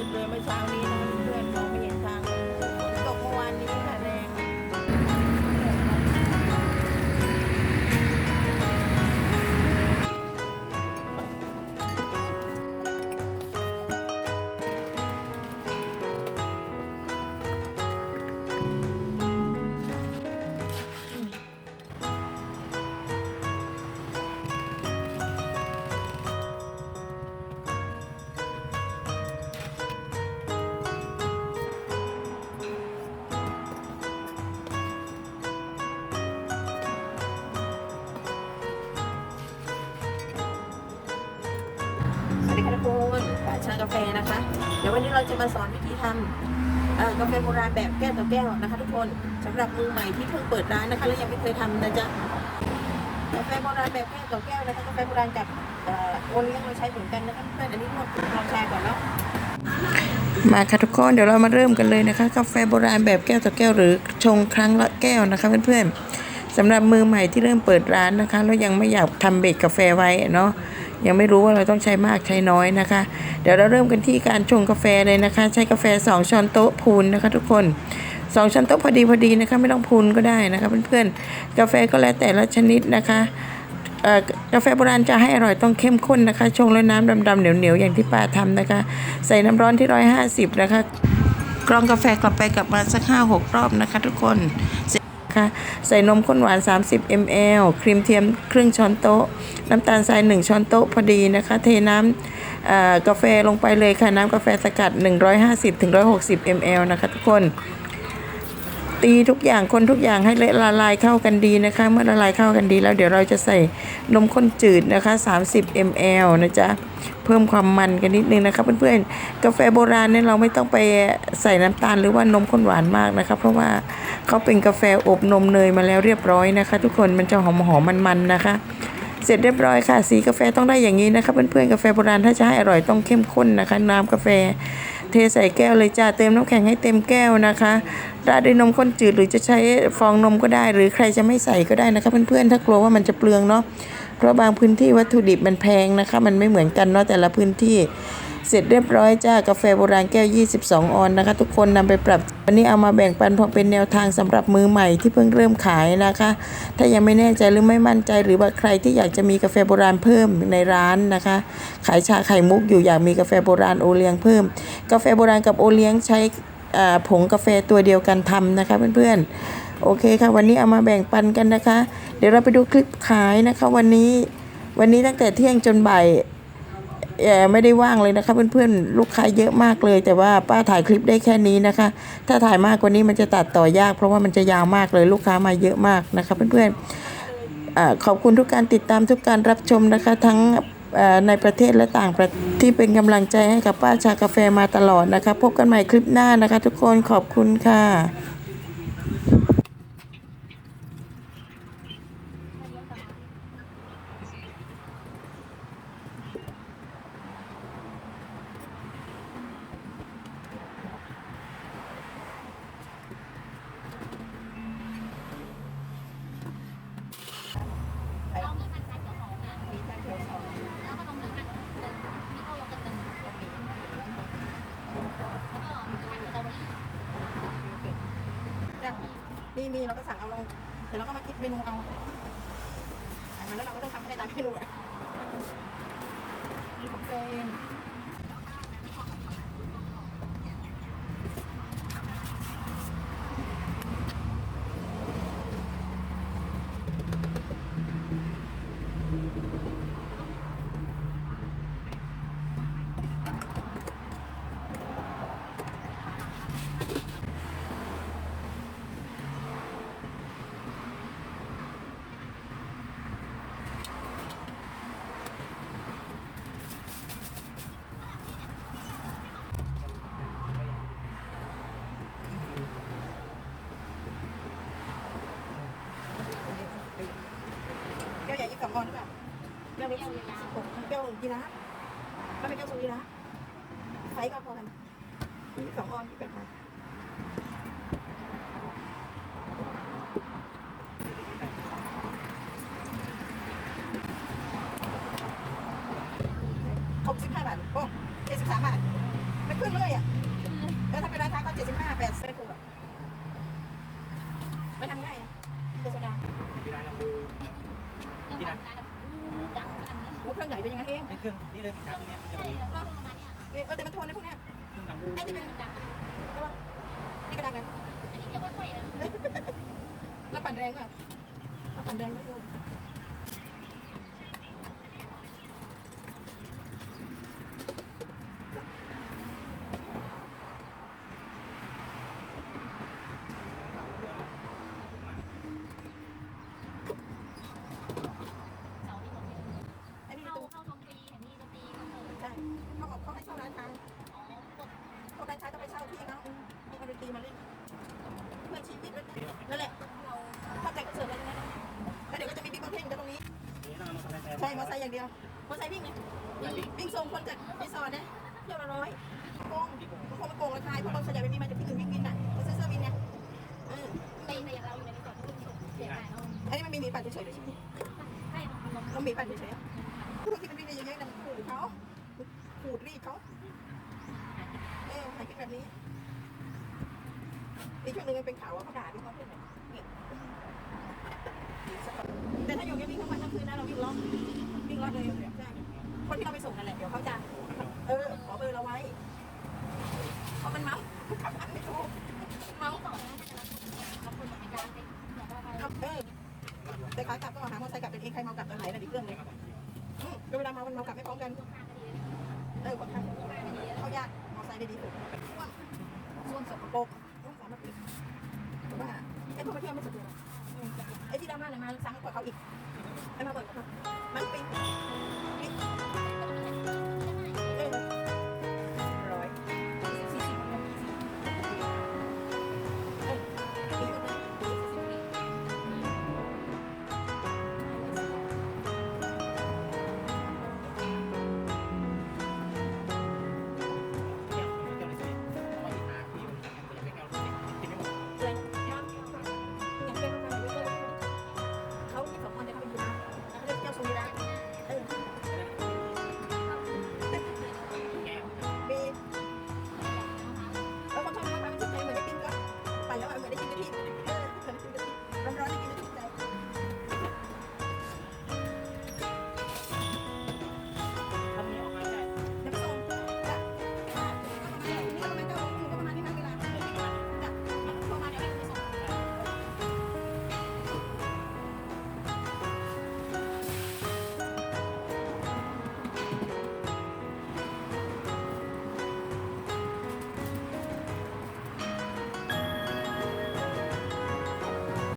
ืดเลยเมื่อเช้านี้นะ คนป่าชากาแฟนะคะ เดี๋ยววันนี้เราจะมาสอนวิธีทำกาแฟโบราณแบบแก้วต่อแก้วนะคะ ทุกคนสำหรับมือใหม่ที่เพิ่งเปิดร้านนะคะและยังไม่เคยทำนะจ๊ะกาแฟโบราณแบบแก้วต่อแก้วนะคะกาแฟโบราณกับโอเลี้ยงเราใช้เหมือนกันนะคะเพื่อนอันนี้นวดลองชาก่อนเนาะมาค่ะทุกคนเดี๋ยวเรามาเริ่มกันเลยนะคะ กาแฟโบราณแบบแก้วต่อแก้วหรือชงครั้งละแก้วนะคะเพื่อนๆสำหรับมือใหม่ที่เริ่มเปิดร้านนะคะแล้วยังไม่อยากทำเบรกกาแฟไว้เนาะ ยังไม่รู้ว่าเราต้องใช้มากใช้น้อยนะคะ เดี๋ยวเราเริ่มกันที่การชงกาแฟเลยนะคะ ใช้กาแฟ 2 ช้อนโต๊ะพูนนะคะ ทุกคน2ช้อนโต๊ะพอดีพอดีนะคะ ไม่ต้องพูนก็ได้นะคะเพื่อนๆกาแฟก็แล้วแต่ละชนิดนะคะกาแฟโบราณจะให้อร่อยต้องเข้มข้นนะคะ ชงแล้วน้ำดำๆเหนียวๆอย่างที่ป้าทำนะคะ ใส่น้ำร้อนที่ร้อยห้าสิบนะคะ กรองกาแฟกลับไปกลับมาสักห้าหกรอบนะคะทุกคน คะใส่นมข้นหวาน 30 ml ครีมเทียมครึ่งช้อนโต๊ะ น้ำตาลทราย 1 ช้อนโต๊ะพอดีนะคะ เทน้ำกาแฟลงไปเลยค่ะ น้ำกาแฟสกัด 150-160 ml นะคะทุกคน ตีทุกอย่างคนทุกอย่างให้ละลายเข้ากันดีนะคะ เมื่อละลายเข้ากันดีแล้วเดี๋ยวเราจะใส่นมข้นจืดนะคะ 30 ml นะจ๊ะเพิ่มความมันกันนิดนึงนะคะเพื่อนๆกาแฟโบราณเนี่ยเราไม่ต้องไปใส่น้ำตาลหรือว่านมข้นหวานมากนะคะ เพราะว่าเขาเป็นกาแฟอบนมเนยมาแล้วเรียบร้อยนะคะ ทุกคนมันจะหอมหอมๆมันๆนะคะ เสร็จเรียบร้อยค่ะ สีกาแฟต้องได้อย่างนี้นะคะเพื่อนๆกาแฟโบราณถ้าจะให้อร่อยต้องเข้มข้นนะคะ น้ำกาแฟ เทใส่แก้วเลยจ้าเติมน้ำแข็งให้เต็มแก้วนะคะราดด้วยนมข้นจืดหรือจะใช้ฟองนมก็ได้ หรือใครจะไม่ใส่ก็ได้นะคะเพื่อนๆถ้ากลัวว่ามันจะเปลืองเนาะเพราะบางพื้นที่วัตถุดิบมันแพงนะคะ มันไม่เหมือนกันเนาะแต่ละพื้นที่ เสร็จเรียบร้อยจ้ากาแฟโบราณแก้ว 22 ออนนะคะ ทุกคนนำไปปรับวันนี้เอามาแบ่งปันพอเป็นแนวทางสำหรับมือใหม่ที่เพิ่งเริ่มขายนะคะ ถ้ายังไม่แน่ใจหรือไม่มั่นใจหรือว่าใครที่อยากจะมีกาแฟโบราณเพิ่มในร้านนะคะ ขายชาไข่มุกอยู่อยากมีกาแฟโบราณโอเลี้ยงเพิ่ม กาแฟโบราณกับโอเลี้ยงใช้ผงกาแฟตัวเดียวกันทำนะคะเพื่อนๆโอเคค่ะ วันนี้เอามาแบ่งปันกันนะคะ เดี๋ยวเราไปดูคลิปขายนะคะ วันนี้วันนี้ตั้งแต่เที่ยงจนบ่าย ไม่ได้ว่างเลยนะคะเพื่อนๆลูกค้าเยอะมากเลย แต่ว่าป้าถ่ายคลิปได้แค่นี้นะคะ ถ้าถ่ายมากกว่านี้มันจะตัดต่อยาก เพราะว่ามันจะยาวมากเลยลูกค้ามาเยอะมากนะคะเพื่อนๆขอบคุณทุกการติดตามทุกการรับชมนะคะ ทั้งในประเทศและต่างประเทศที่เป็นกำลังใจให้กับป้าชากาแฟมาตลอดนะคะ พบกันใหม่คลิปหน้านะคะ ทุกคนขอบคุณค่ะ นี่มีเราก็สั่งเอาลงเดี๋ยวเราก็มาคิดเมนูเอาแล้วเราก็ต้องทำให้ได้ตามเมนูอะนี่ของตัวเอง แก้อนหรือเปล่าแก้วนี้เอายี่สิบแก้วยีราฟถ้าเป็นแก้วสูงยีราฟไซส์ก็พอกันยี่สิบสองออนยี่สิบแปดออนหกสิบห้าบาทโอ้เจ็ดสิบสามบาทไม่ขึ้นเลยอะ นี่เลยสินค้าพวกเนี้ยมันจะใช่มีแล้วก็ประมาณเนี้ยเออแต่มันทนนะพวกเนี้ยเครื่องทำรูปไอ้ที่เป็นดังใช่ป่ะนี่กระดังไงอันนี้เรียกว่าไข่นะแล้วปั่นแรงอะแล้วปั่นแรงไม่ดู เสาร์ที่ผมเห็น ไอ้นี่ เข้า ตัว เข้าชมฟรีเห็นนี่ดนตรีคอนเสิร์ต ใช่เขาบอกเขาให้เช่าร้านค้า อ๋อกด เขาร้านค้าต้องไปเช่าที่เขาเอาดนตรีมาเล่น เพื่อชีวิตนั่นแหละเราเข้าใจคอนเสิร์ตอะไรนะแล้วเดี๋ยวก็จะมีบิ๊กบังเพ่งกันตรงนี้นี่เรามาทำอะไรใช่มอเตอร์ไซค์อย่างเดียวมอเตอร์ไซค์วิ่งไงวิ่งส่งคนจากรีสอร์ทนะเที่ยวละร้อยโกงบางคนมาโกงราคาเพราะบางส่วนใหญ่ไม่มีมาจากที่อื่นวิ่งวินน่ะเขาซื้อเสื้อวินไงเออตีแต่อย่างเราอยู่ในรีสอร์ทที่ส่งเสียหายเนาะอันนี้มันมีหมีปั่นเฉยๆเลยใช่ไหมใช่มันลงเราหมีปั่นเฉยๆพวกที่มันวิ่งในเยอะๆน่ะมันขูดเขาขูดรีดเขาเออหายคิดแบบนี้ อีกช่วงหนึงมันเป็นข่าวว่าเขาด่าพี่เขาเพื่อนเนี่ยนี่แต่ถ้าอยู่แค่วิ่งทั้งวันทั้งคืนนะเราวิ่งล็อกวิ่งล็อกเลยใช่คนที่เราไปส่งนั่นแหละเดี๋ยวเขาจะเออขอเบอร์เราไว้เพราะมันเมาขับรถไม่ถูกเมาต่อนะเราควรจะมีการเป็นะไรขับเออแต่ขากลับก็หามอเตอร์ไซค์กลับเป็นเองใครเมากลับตอนไหนน่ะอีกเรื่องหนึงอืมเวลาเมามันเมากลับไม่พร้อมกัน เออคนทางเขาญาติมอเตอร์ไซค์ได้ดีสุดส่วนสกปรกต้องสามารถปิดว่าไอ้พวกมา เที่ยวไม่สะดวกไอ้ที่ดราม่าเนี่ยมาซ้ำกว่าเขาอีกไอ้มาบ่อยกว่าเขามันปิด